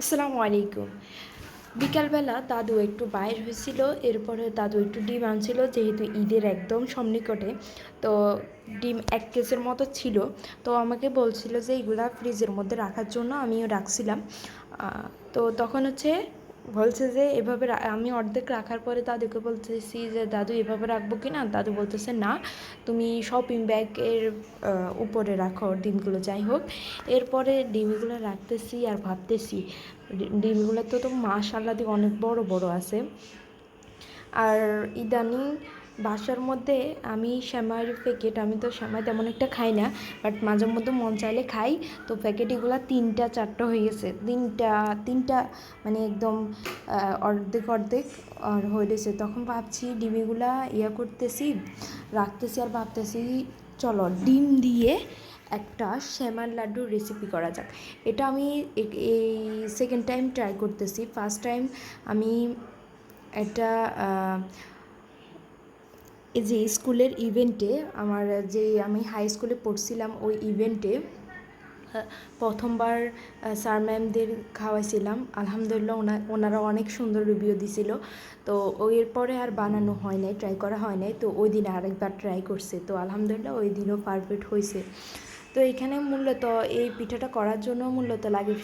আসসালামু আলাইকুম। বিকালবেলা দাদু একটু বাইর হয়েছিল, এরপরে দাদু একটু ডিম আনছিল, যেহেতু ঈদের একদম সন্নিকটে তো ডিম এক কেসের মতো ছিল। তো আমাকে বলছিল যে এগুলা ফ্রিজের মধ্যে রাখার জন্য আমিও রাখছিলাম। তো তখন হচ্ছে বলছে যে এভাবে আমি অর্ধেক রাখার পরে দাদুকে বলতেছি যে, দাদু, এভাবে রাখব কি না? দাদু বলতেছে, না, তুমি শপিং ব্যাগের উপরে রাখো ডিমগুলো, যাই হোক। এরপরে ডিমগুলো রাখতেছি আর ভাবতেছি ডিমগুলো তো তো মাশাল্লাহ দিয়ে অনেক বড় বড় আছে। আর ইদানিং বাসার মধ্যে আমি শ্যামাইয়ের প্যাকেট, আমি তো শ্যামাই তেমন একটা খাই না, বাট মাঝে মধ্যে মন চাইলে খাই। তো প্যাকেট প্যাকেটগুলো তিনটা, চারটা হয়ে গেছে। তিনটা তিনটা মানে একদম অর্ধেক অর্ধেক আর হয়ে গেছে। তখন ভাবছি ডিমিগুলা ইয়া করতেছি, রাখতেছি আর ভাবতেছি, চলো ডিম দিয়ে একটা শ্যামার লাড্ডুর রেসিপি করা যাক। এটা আমি এই সেকেন্ড টাইম ট্রাই করতেছি। ফার্স্ট টাইম আমি একটা যে স্কুলের ইভেন্টে আমার যে আমি হাই স্কুলে পড়ছিলাম, ওই ইভেন্টে প্রথমবার স্যার ম্যামদের খাওয়াইছিলাম। আলহামদুলিল্লাহ ওনা, ওনারা অনেক সুন্দর রিভিউ দিছিল। তো ওই এরপরে আর বানানো হয় নাই ট্রাই করা হয় নাই। তো ওই দিন আরেকবার ট্রাই করছে। তো আলহামদুলিল্লাহ ওই দিনও পারফেক্ট হয়েছে তো এখানে মূলত এই পিঠাটা করার জন্য মূলত লাগে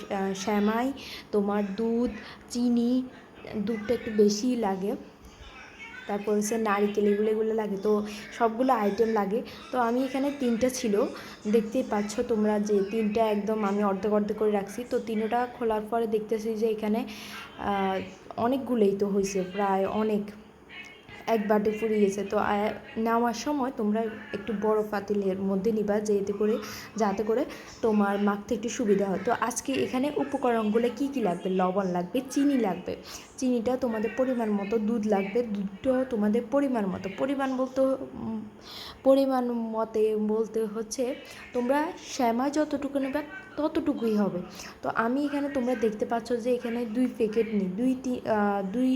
শ্যামাই, তোমার দুধ, চিনি, দুধটা একটু বেশিই লাগে। তারপর হচ্ছে নারিকেল, এগুলো এগুলো লাগে। তো সবগুলো আইটেম লাগে। তো আমি এখানে তিনটা ছিল। দেখতেই পাচ্ছ তোমরা যে তিনটা একদম আমি অর্ধেক অর্ধেক করে রাখছি। তো তিনটা খোলার পরে দেখতেছি যে এখানে অনেকগুলোই তো হয়েছে প্রায় অনেক। এক বাটি ফুরিয়ে গেছে তো নেওয়ার সময় তোমরা একটু বড় পাতিলের মধ্যে নিবা যেতে করে, যাতে করে তোমার মাখতে একটু সুবিধা হয়। তো আজকে এখানে উপকরণগুলো কি কি লাগবে? লবণ লাগবে, চিনি লাগবে। চিনিটা তোমাদের পরিমাণ মতো দুধ লাগবে, দুধটাও তোমাদের পরিমাণ মতো। পরিমাণ বলতে পরিমাণ মতে বলতে হচ্ছে, তোমরা শ্যামা যতটুকু নেবে ততটুকুই হবে। তো আমি এখানে তোমরা দেখতে পাচ্ছ যে এখানে দুই প্যাকেট নিই। দুই দুই,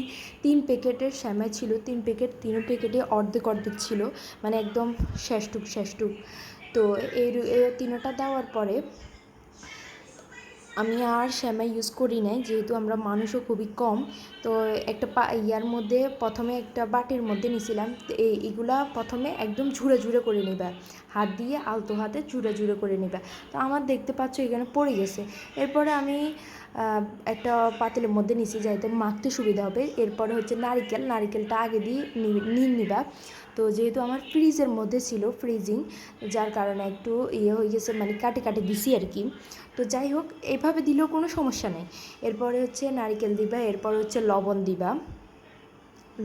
তিন প্যাকেটের শ্যামা ছিল, তিন প্যাকেট তিন প্যাকেটে অর্ধেক অর্ধেক ছিল। মানে একদম শেষটুক শেষটুক। তো এই তিনটা দেওয়ার পরে আমি আর শ্যামা ইউজ করি নাই, যেহেতু আমরা মানুষও খুবই কম, তো একটা পা, ইয়ার মধ্যে প্রথমে একটা বাটির মধ্যে নিছিলাম, তো এই, এগুলা প্রথমে একদম ঝুড়ে ঝুড়ে করে নিবা। হাত দিয়ে আলতো হাতে ঝুড়ে ঝুড়ে করে নিবা। তো আমার দেখতে পাচ্ছ এখানে পড়ে গেছে। এরপরে আমি একটা পাতিলের মধ্যে নিছি যাইতে মাখতে সুবিধা হবে। এরপরে হচ্ছে নারিকেল, নারিকেলটা আগে দিয়ে নিয়ে নিবা। তো যেহেতু আমার ফ্রিজের মধ্যে ছিল ফ্রিজিং, যার কারণে একটু ইয়ে হয়ে গেছে মানে কাটে কাটে দিছি আর কি। তো যাই হোক, এভাবে দিলেও কোনো সমস্যা নেই। এরপরে হচ্ছে নারিকেল দিবা, এরপর হচ্ছে লবণ দিবা।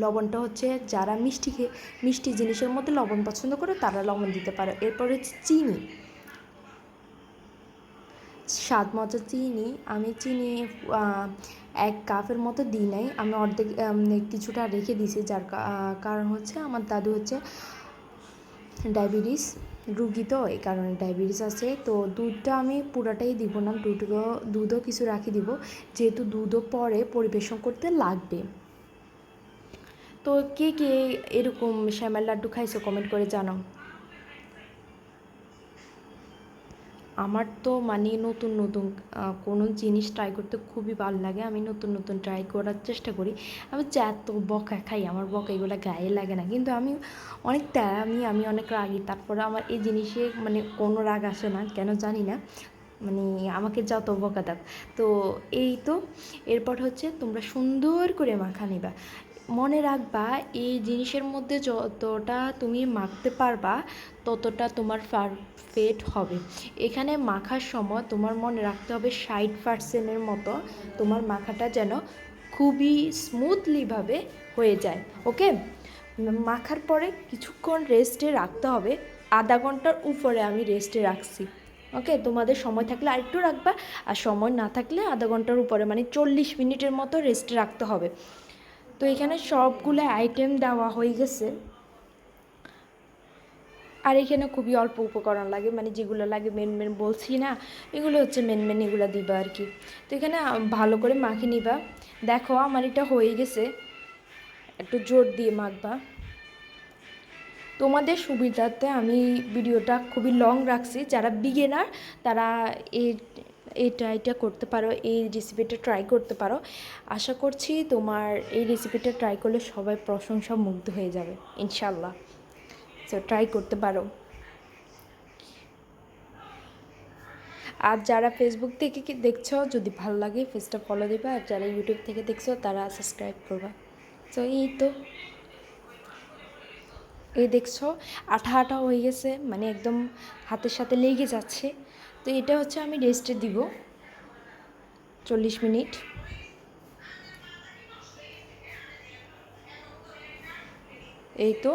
লবণটা হচ্ছে যারা মিষ্টি মিষ্টি জিনিসের মধ্যে লবণ পছন্দ করে তারা লবণ দিতে পারে। এরপর হচ্ছে চিনি। স্বাদ মতো চিনি, আমি চিনি এক কাপের মতো দিই নাই। আমি অর্ধেক কিছুটা রেখে দিয়েছি, যার কারণ হচ্ছে আমার দাদু হচ্ছে ডায়াবেটিস রুগী তো, এই কারণে ডায়াবেটিস আছে। তো দুধটা আমি পুরাটাই দিব না, দুধও দুধও কিছু রাখি দিব, যেহেতু দুধও পরে পরিবেশন করতে লাগবে। তো কে কে এরকম শ্যামার লাড্ডু খাইছো কমেন্ট করে জানাও। আমার তো মানে নতুন নতুন কোনো জিনিস ট্রাই করতে খুবই ভালো লাগে। আমি নতুন নতুন ট্রাই করার চেষ্টা করি। আমি এত বকা খাই, আমার বকা এগুলো গায়ে লাগে না। কিন্তু আমি অনেক আমি আমি অনেক রাগি। তারপরে আমার এই জিনিসে মানে কোনো রাগ আসে না, কেন জানি না। মানে আমাকে যত বকা দাও। তো এই তো, এরপর হচ্ছে তোমরা সুন্দর করে মাখা নিবা। মনে রাখবা, এই জিনিসের মধ্যে যতটা তুমি মাখতে পারবা, ততটা তোমার পারফেক্ট হবে। এখানে মাখার সময় তোমার মনে রাখতে হবে ষাট পার্সেন্টের মতো তোমার মাখাটা যেন খুবই স্মুথলিভাবে হয়ে যায় ওকে মাখার পরে কিছুক্ষণ রেস্টে রাখতে হবে। আধা ঘণ্টার উপরে আমি রেস্টে রাখছি ওকে তোমাদের সময় থাকলে আরেকটু রাখবা আর সময় না থাকলে আধা ঘণ্টার উপরে মানে চল্লিশ মিনিটের মতো রেস্টে রাখতে হবে। তো এখানে সবগুলো আইটেম দেওয়া হয়ে গেছে। আর এখানে খুবই অল্প উপকরণ লাগে মানে যেগুলো লাগে মেন মেন বলছি না, এগুলো হচ্ছে মেন মেন এগুলো দিবা আর কি। তো এখানে ভালো করে মাখিয়ে নিবা। দেখো, আমার এটা হয়ে গেছে। একটু জোর দিয়ে মাখবা। তোমাদের সুবিধার্থে আমি ভিডিওটা খুবই লং রাখছি। যারা বিগিনার তারা এই এটা এটা করতে পারো, এই রেসিপিটা ট্রাই করতে পারো। আশা করছি তোমার এই রেসিপিটা ট্রাই করলে সবাই প্রশংসা মুগ্ধ হয়ে যাবে ইনশাল্লাহ সো ট্রাই করতে পারো। আর যারা ফেসবুক থেকে কি দেখছ, যদি ভালো লাগে ফেসটা ফলো দিবা। আর যারা ইউটিউব থেকে দেখছ, তারা সাবস্ক্রাইব করবা। তো এই তো। এই দেখছ, আঠা আঠা হয়ে গেছে মানে একদম হাতের সাথে লেগে যাচ্ছে। তো এটা হচ্ছে আমি রেস্টে দিব। চল্লিশ মিনিট। এই তো।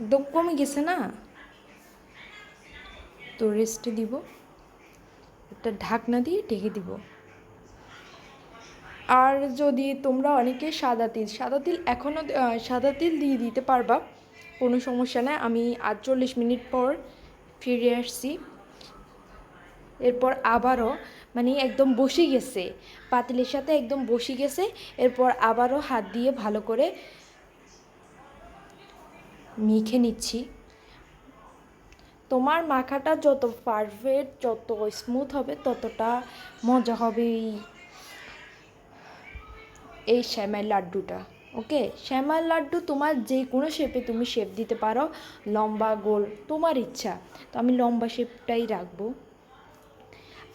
একদম কমে গেছে না? তো রেস্টে দিব। একটা ঢাকনা দিয়ে ঢেকে দিব। আর যদি তোমরা অনেকে সাদা তিল সাদা তিল এখনও সাদা তিল দিয়ে দিতে পারবা, কোনো সমস্যা নেই। আমি আটচল্লিশ মিনিট পর ফিরে আসছি। এরপর আবারও মানে একদম বসে গেছে। পাতিলের সাথে একদম বসে গেছে। এরপর আবারও হাত দিয়ে ভালো করে মেখে নিচ্ছি। তোমার মাখাটা যত পারফেক্ট যত স্মুথ হবে, ততটা মজা হবে এই শ্যামাই লাড্ডুটা। ওকে? শ্যামাই লাড্ডু তোমার যে কোনো শেপে তুমি শেপ দিতে পারো। লম্বা, গোল, তোমার ইচ্ছা। তো আমি লম্বা শেপটাই রাখব।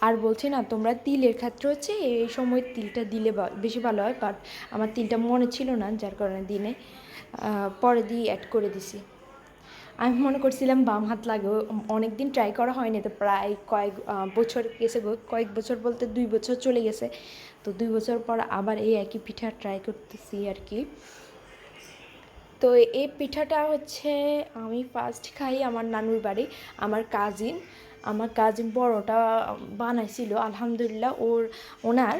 আর বলছি না, তোমরা তিলের ক্ষেত্রে হচ্ছে এই সময় তিলটা দিলে বেশি ভালো হয়। বাট আমার তিলটা মনে ছিল না, যার কারণে দিনে পরে দিয়ে অ্যাড করে দিছি। আমি মনে করছিলাম বাম হাত লাগে অনেক দিন ট্রাই করা হয়নি, তো প্রায় কয়েক বছর গেছে কয়েক বছর বলতে দুই বছর চলে গেছে। তো দুই বছর পর আবার এই একই পিঠা ট্রাই করতেছি আর কি। তো এই পিঠাটা হচ্ছে আমি ফার্স্ট খাই আমার নানুর বাড়ি, আমার কাজিন আমার কাজিন বড়টা বানাইছিল, আলহামদুলিল্লাহ ওর, ওনার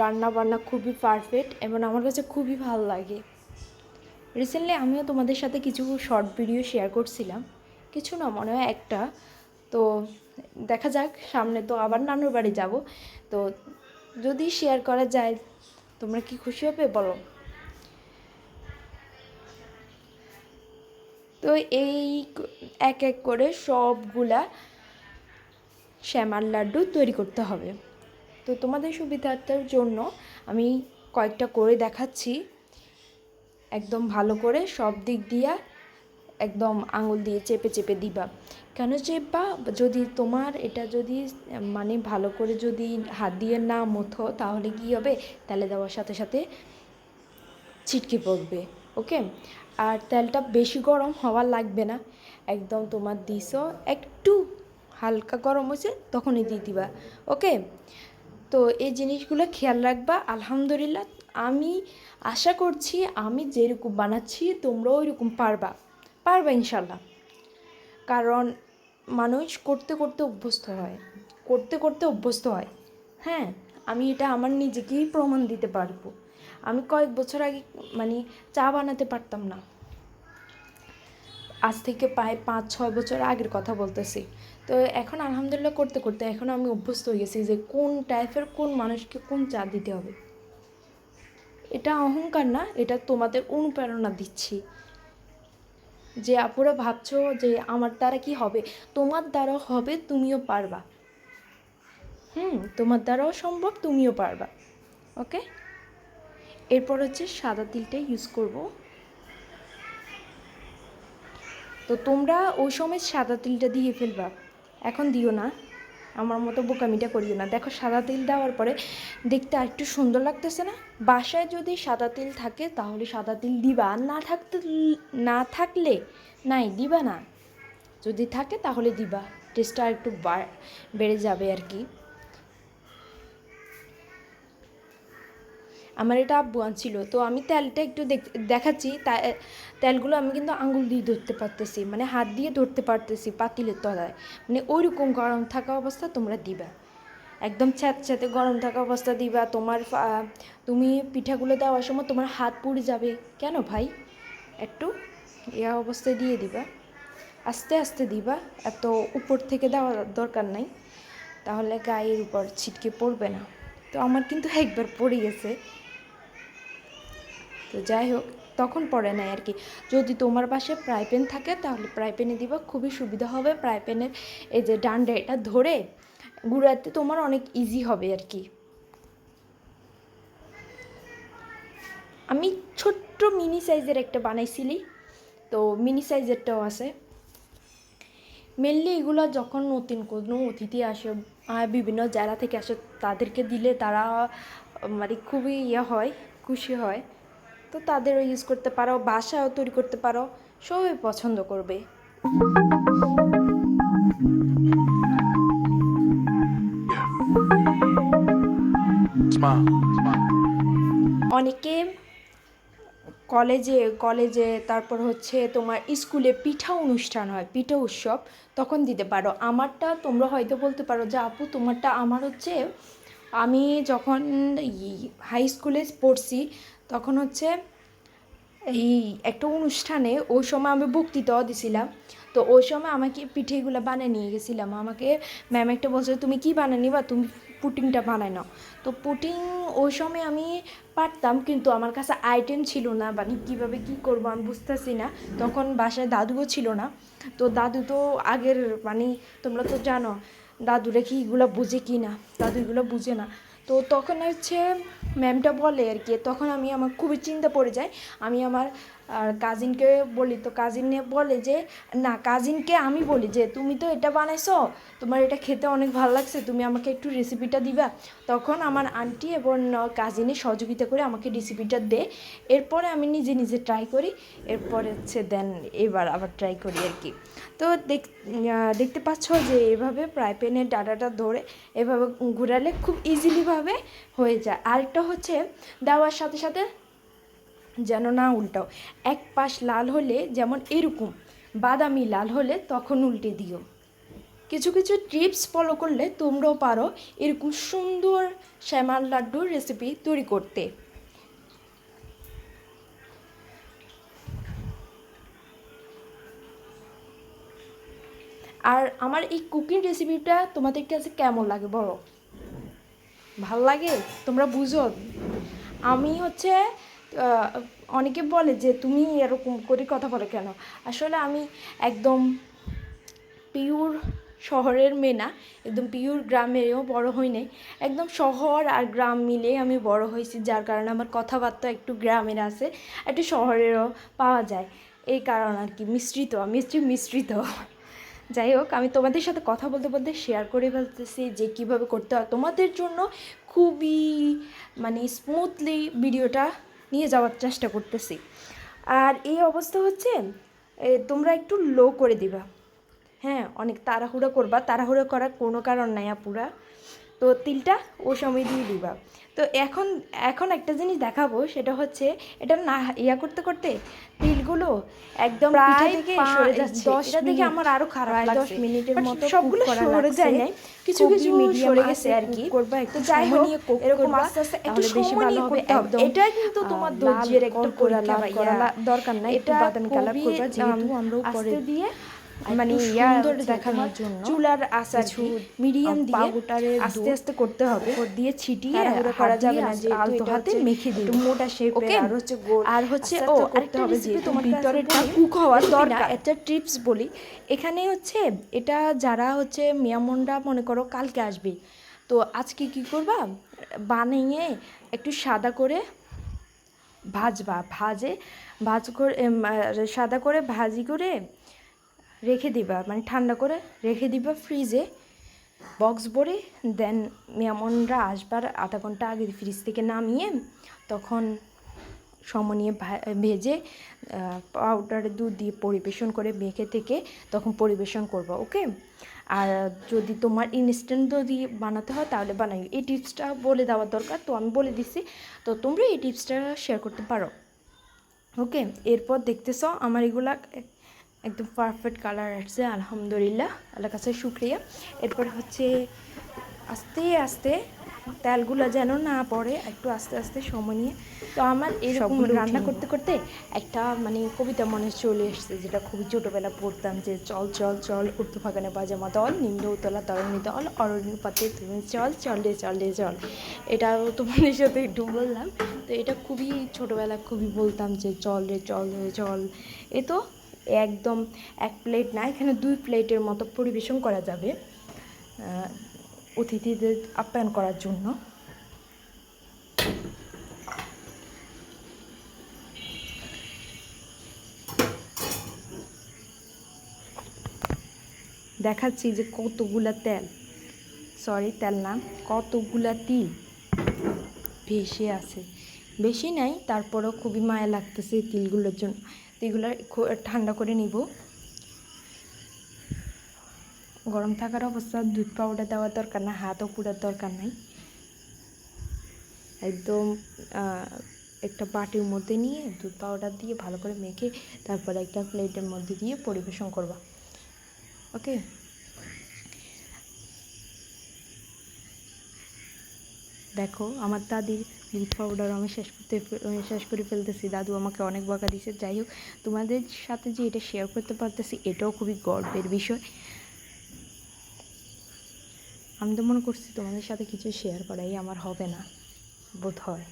রান্না বান্না খুবই পারফেক্ট এবং আমার কাছে খুবই ভালো লাগে। রিসেন্টলি আমিও তোমাদের সাথে কিছু শর্ট ভিডিও শেয়ার করছিলাম, কিছু না মনে হয় একটা। তো দেখা যাক, সামনে তো আবার নানুর বাড়ি যাব। তো যদি শেয়ার করা যায়, তোমরা কি খুশি হবে বলো? তো এই এক এক করে সবগুলা শ্যামার লাড্ডু তৈরি করতে হবে। তো তোমাদের সুবিধার্থের জন্য আমি কয়েকটা করে দেখাচ্ছি। একদম ভালো করে সব দিক দিয়া একদম আঙুল দিয়ে চেপে চেপে দিবা। কেন চেপবা? যদি তোমার এটা যদি মানে ভালো করে যদি হাত দিয়ে না মথো তাহলে কি হবে? তাহলে দেওয়ার সাথে সাথে ছিটকে পড়বে, ওকে? আর তেলটা বেশি গরম হওয়া লাগবে না। একদম তোমার দিস একটু হালকা গরম হয়েছে তখনই দিয়ে দিবা, ওকে? তো এই জিনিসগুলো খেয়াল রাখবা, আলহামদুলিল্লাহ। আমি আশা করছি আমি যেরকম বানাচ্ছি, তোমরাও ওইরকম পারবা। পারবা ইনশাল্লাহ কারণ মানুষ করতে করতে অভ্যস্ত হয়, করতে করতে অভ্যস্ত হয় হ্যাঁ? আমি এটা আমার নিজেকেই প্রমাণ দিতে পারব। আমি কয়েক বছর আগে মানে চা বানাতে পারতাম না। আজ থেকে প্রায় পাঁচ, ছয় বছর আগের কথা বলতেছি। তো এখন আলহামদুলিল্লাহ করতে করতে এখন আমি অভ্যস্ত হয়ে গেছি যে কোন টাইপের কোন মানুষকে কোন চা দিতে হবে। এটা অহংকার না, এটা তোমাদের অনুপ্রেরণা দিচ্ছি। যে আপুরা ভাবছ যে আমার দ্বারা কি হবে? তোমার দ্বারা হবে, তুমিও পারবা। হুম, তোমার দ্বারাও সম্ভব, তুমিও পারবা। ওকে এরপর হচ্ছে সাদা তিলটা ইউজ করব। তো তোমরা ওই সময় সাদা তিলটা দিয়ে ফেলবা। এখন দিও না। আমার মতো বোকামিটা করিও না। দেখো, সাদা তিল দেওয়ার পরে দেখতে আর একটু সুন্দর লাগতেছে না? বাসায় যদি সাদা তিল থাকে, তাহলে সাদা তিল দিবা। আর না থাকতে, না থাকলে নাই, দিবা না। যদি থাকে, তাহলে দিবা। টেস্টটা একটু বেড়ে যাবে আর কি। আমার এটা আব্বু আনছিল। তো আমি তেলটা একটু দেখাচ্ছি তেলগুলো আমি কিন্তু আঙুল দিয়ে ধরতে পারতেছি মানে হাত দিয়ে ধরতে পারতেছি পাতিলের তলায়। মানে ওইরকম গরম থাকা অবস্থা তোমরা দিবা। একদম ছ্যাঁত ছ্যাঁতে গরম থাকা অবস্থা দিবা, তোমার তুমি পিঠাগুলো দেওয়ার সময় তোমার হাত পুড়ে যাবে। কেন ভাই? একটু এ অবস্থায় দিয়ে দিবা। আস্তে আস্তে দিবা, এত উপর থেকে দেওয়া দরকার নাই। তাহলে গায়ের উপর ছিটকে পড়বে না। তো আমার কিন্তু একবার পড়ে গেছে। তো যাই হোক, তখন পড়ে নেয় আর কি। যদি তোমার পাশে ফ্রাই প্যান থাকে, তাহলে ফ্রাই প্যানে দিবা, খুবই সুবিধা হবে। ফ্রাই প্যানের এই যে ডান্ডা, এটা ধরে গুঁড়াতে তোমার অনেক ইজি হবে আর কি। আমি ছোট্ট মিনি সাইজের একটা বানাইছিলি, তো মিনি সাইজেরটাও আছে। মেনলি এগুলো যখন নতুন কোনো অতিথি আসে বিভিন্ন জায়গা থেকে আসে, তাদেরকে দিলে তারা মানে খুবই ইয়ে হয়, খুশি হয়। তো তাদেরও ইউজ করতে পারো বাসাও তৈরি করতে পারো সবাই পছন্দ করবে। অনেকে কলেজে কলেজে তারপর হচ্ছে তোমার স্কুলে পিঠা অনুষ্ঠান হয় পিঠা উৎসব তখন দিতে পারো। আমারটা তোমরা হয়তো বলতে পারো যে আপু তোমারটা আমার হচ্ছে আমি যখন হাই স্কুলে পড়ছি তখন হচ্ছে এই একটা অনুষ্ঠানে ওই সময় আমি বক্তৃতাও দিছিলাম। তো ওই সময় আমাকে পিঠেগুলো বানিয়ে নিয়ে গেছিলাম। আমাকে ম্যাম একটা বলছে, তুমি কি বানিয়ে নিবা? তুমি পুটিংটা বানায় নাও। তো পুটিং ওই সময় আমি পারতাম, কিন্তু আমার কাছে আইটেম ছিল না মানে কীভাবে কী করব আমি বুঝতেছি না। তখন বাসায় দাদুও ছিল না। তো দাদু তো আগের মানে তোমরা তো জানো, দাদুরা কি এগুলো বুঝে কি না? দাদু এগুলো বুঝে না। তো তখন হচ্ছে ম্যামটা বলে আর কি তখন আমি আমার খুবই চিন্তা পড়ে যায়। আমি আমার আর কাজিনকে বলি, তো কাজিনে বলে যে, না কাজিনকে আমি বলি যে, তুমি তো এটা বানাইছো, তোমার এটা খেতে অনেক ভালো লাগছে, তুমি আমাকে একটু রেসিপিটা দিবা। তখন আমার আন্টি এবং কাজিনে সহযোগিতা করে আমাকে রেসিপিটা দে। এরপরে আমি নিজে নিজে ট্রাই করি, এরপরে হচ্ছে দেন এবার আবার ট্রাই করি আর কি। তো দেখ দেখতে পাচ্ছ যে, এভাবে ফ্রাই প্যানের ডাটাটা ধরে এভাবে ঘুরালে খুব ইজিলিভাবে হয়ে যায়। আরেকটা হচ্ছে দেওয়ার সাথে সাথে যেন না উল্টাও। এক পাশ লাল হলে যেমন এরকম, বাদামি লাল হলে তখন উল্টে দিও। কিছু কিছু টিপস ফলো করলে তোমরাও পারো এরকম সুন্দর শ্যামাল লাড্ডুর রেসিপি তৈরি করতে। আর আমার এই কুকিং রেসিপিটা তোমাদের কাছে কেমন লাগে বলো? ভালো লাগে? তোমরা বুঝো? আমি হচ্ছে অনেকে বলে যে তুমি এরকম করে কথা বলে কেন? আসলে আমি একদম পিওর শহরের মেয়ে না, একদম পিওর গ্রামেও বড় হই নাই। একদম শহর আর গ্রাম মিলে আমি বড় হয়েছি, যার কারণে আমার কথাবার্তা একটু গ্রামের আছে, একটু শহরেরও পাওয়া যায়। এই কারণ আর কি, মিশ্রিত মিষ্টি মিশ্রিত। যাই হোক, আমি তোমাদের সাথে কথা বলতে বলতে শেয়ার করে ফেলতেছি যে কীভাবে করতে হয়। তোমাদের জন্য খুবই মানে স্মুথলি ভিডিওটা নিয়ে যাওয়ার চেষ্টা করতেছি। আর এই অবস্থা হচ্ছে তোমরা একটু লো করে দিবা। হ্যাঁ অনেক তাড়াহুড়ো করবা। তাড়াহুড়ো করার কোনো কারণ নাই আপুরা। তো তিলটা ও সময় দিয়ে দিবা। তো এখন এখন একটা জিনিস দেখাবো সেটা হচ্ছে এটা না ইয়া করতে করতে তিলগুলো একদম প্রায় থেকে সরে যাচ্ছে। এটা দেখে আমার আরও খারাপ প্রায় দশ মিনিটের মতো সবগুলো সরে যায় নাই। কিছু কিছু সরে গেছে আর কি। করবা, একটু যাই হোক এরকম আস্তে আস্তে একটু বেশি ভালো হবে, একদম, এটা কিন্তু তোমার ধৈর্যের একটা করা দরকার নাই, এটা বাদামি খুবই, করবা, যেহেতু আম, আমরা উপরে দিয়ে মানে ইয়া দেখানোর জন্য চুলার মিডিয়াম দিয়ে আস্তে আস্তে করতে হবে। দিয়ে ছিটিয়ে করা যাবে না যেহেতু আলতো হাতে মেখে একটু মোটা আর হচ্ছে গোল আর হচ্ছে ও আরেকটা তোমার কুক হওয়ার দরকার। একটা টিপস বলি। এখানে হচ্ছে এটা যারা হচ্ছে মিয়ামনরা মনে করো কালকে আসবে তো আজকে কি করবা? বানিয়ে একটু সাদা করে ভাজবা। ভাজে ভাজ করে সাদা করে ভাজি করে রেখে দিবা মানে ঠান্ডা করে রেখে দিবা ফ্রিজে বক্স ভরে দেন মেমনরা আসবার আধা ঘণ্টা আগে ফ্রিজ থেকে নামিয়ে তখন সমনিয়ে ভেজে পাউডারে দুধ দিয়ে পরিবেশন করে মেখে থেকে তখন পরিবেশন করব ওকে আর যদি তোমার ইনস্ট্যান্ট যদি বানাতে হয় তাহলে বানাই। এই টিপসটা বলে দেওয়ার দরকার, তো আমি বলে দিচ্ছি তো তোমরা এই টিপসটা শেয়ার করতে পারো ওকে এরপর দেখতেছ আমার এগুলা একদম পারফেক্ট কালার আসছে আলহামদুলিল্লাহ আল্লাহ কাছে শুক্রিয়া। এরপর হচ্ছে আস্তে আস্তে তেলগুলো যেন না পড়ে একটু আস্তে আস্তে সময় নিয়ে। তো আমার এরকম সবগুলো রান্না করতে করতে একটা মানে কবিতা মনে চলে এসেছে যেটা খুবই ছোটোবেলা পড়তাম যে চল চল চল উর্দু ফাগানে পাজামা দল নিম্ন উতলা তরণী দল অরণ্য পাতে তুমি চল চল রে চল রে চল। এটাও তোমাদের সাথে একটু বললাম। তো এটা খুবই ছোটোবেলা খুবই বলতাম যে চল রে চল রে চল। এ তো একদম এক প্লেট না, এখানে দুই প্লেটের মতো পরিবেশন করা যাবে অতিথিদের আপ্যায়ন করার জন্য। দেখাচ্ছি যে কতগুলা তেল। সরি তেল না, কতগুলা তিল ভেসে আছে। বেশি নাই, তারপরেও খুবই মায়া লাগতেছে তিলগুলোর জন্য। তো এগুলো ঠান্ডা করে নিব। গরম থাকার অবস্থা, দুধ পাউডার দেওয়ার দরকার না, হাতও পুরার দরকার নাই। একদম একটা বাটির মধ্যে নিয়ে দুধ পাউডার দিয়ে ভালো করে মেখে তারপরে একটা প্লেটের মধ্যে দিয়ে পরিবেশন করবা। ওকে দেখো, আমার দাদির দুধ পাউডার আমি শেষ করতে শেষ করে ফেলতেছি। দাদু আমাকে অনেক বকা দিয়েছে। যাই হোক, তোমাদের সাথে যে এটা শেয়ার করতে পারতেছি, এটাও খুবই গর্বের বিষয়। আমি তো মনে করছি তোমাদের সাথে কিছু শেয়ার করাই আমার হবে না, বোধ হয়।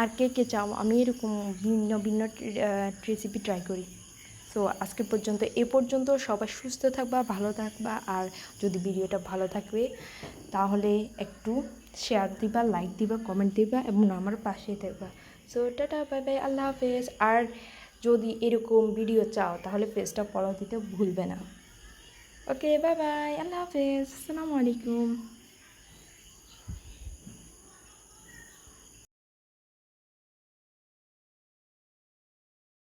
আর কে কে চাও? আমি এরকম ভিন্ন ভিন্ন রেসিপি ট্রাই করি। সো আজকে পর্যন্ত এ পর্যন্ত সবাই সুস্থ থাকবা, ভালো থাকবা, আর যদি ভিডিওটা ভালো থাকবে, তাহলে একটু শেয়ার দিবা লাইক দিবা কমেন্ট দিবা এবং আমার পাশে থাকবা। সো টাটা বাই বাই আল্লাহ হাফেজ। আর যদি এরকম ভিডিও চাও, তাহলে পেজটা ফলো দিতে ভুলবে না। ওকে বাই বাই আল্লাহ হাফেজ। আসসালামু আলাইকুম।